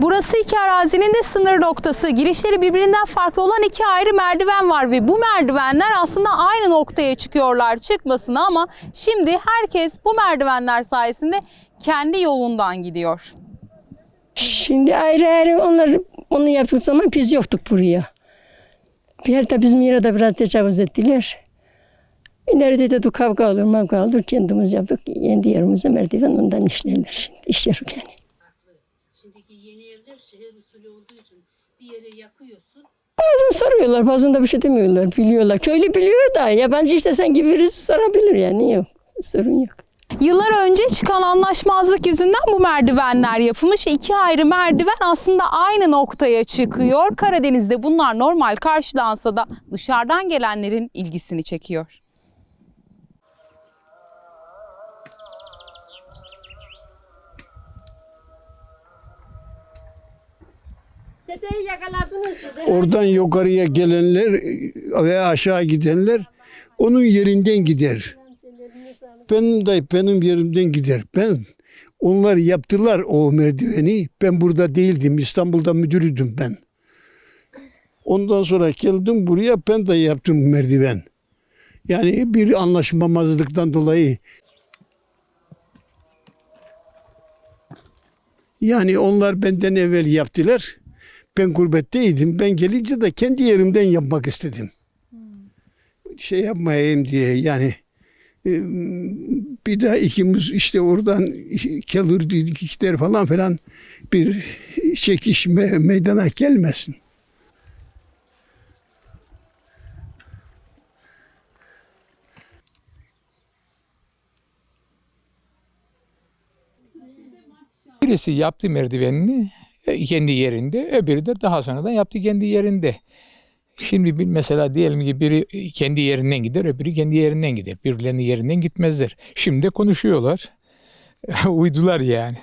Burası iki arazinin de sınır noktası. Girişleri birbirinden farklı olan iki ayrı merdiven var ve bu merdivenler aslında aynı noktaya çıkıyorlar çıkmasına ama şimdi herkes bu merdivenler sayesinde kendi yolundan gidiyor. Şimdi ayrı ayrı onlar onu yaptığı zaman biz yoktuk buraya. Bir yerde bizim yere de biraz tecavüz ettiler. İleride de kavga olur mavga olur kendimiz yaptık. Kendi yerimize merdiven ondan işlerler şimdi. İşler yani. Evler şehir usulü olduğu için bir yere yakıyorsun. Bazen soruyorlar bazen de bir şey demiyorlar. Biliyorlar. Köylü biliyor da yabancı istesen gibi birisi sorabilir yani. Yok sorun yok. Yıllar önce çıkan anlaşmazlık yüzünden bu merdivenler yapılmış. İki ayrı merdiven aslında aynı noktaya çıkıyor. Karadeniz'de bunlar normal karşılansa da dışarıdan gelenlerin ilgisini çekiyor. Dedeyi yakaladınız. Oradan yukarıya gelenler ve aşağı gidenler onun yerinden gider. Benim de benim yerimden gider. Ben onlar yaptılar o merdiveni. Ben burada değildim. İstanbul'da müdürüydüm ben. Ondan sonra geldim buraya ben de yaptım merdiven. Yani bir anlaşmamazlıktan dolayı Yani onlar benden evvel yaptılar. Ben gurbetteydim. Ben gelince de kendi yerimden yapmak istedim. Şey yapmayayım diye yani e, bir daha ikimiz işte oradan gelirdik gider falan filan bir çekişme meydana gelmesin. Birisi yaptı merdivenini kendi yerinde, öbürü de daha sonradan yaptı kendi yerinde. Şimdi bir mesela diyelim ki biri kendi yerinden gider, öbürü kendi yerinden gider. Birbirlerinin yerinden gitmezler. Şimdi de konuşuyorlar. Uydular yani.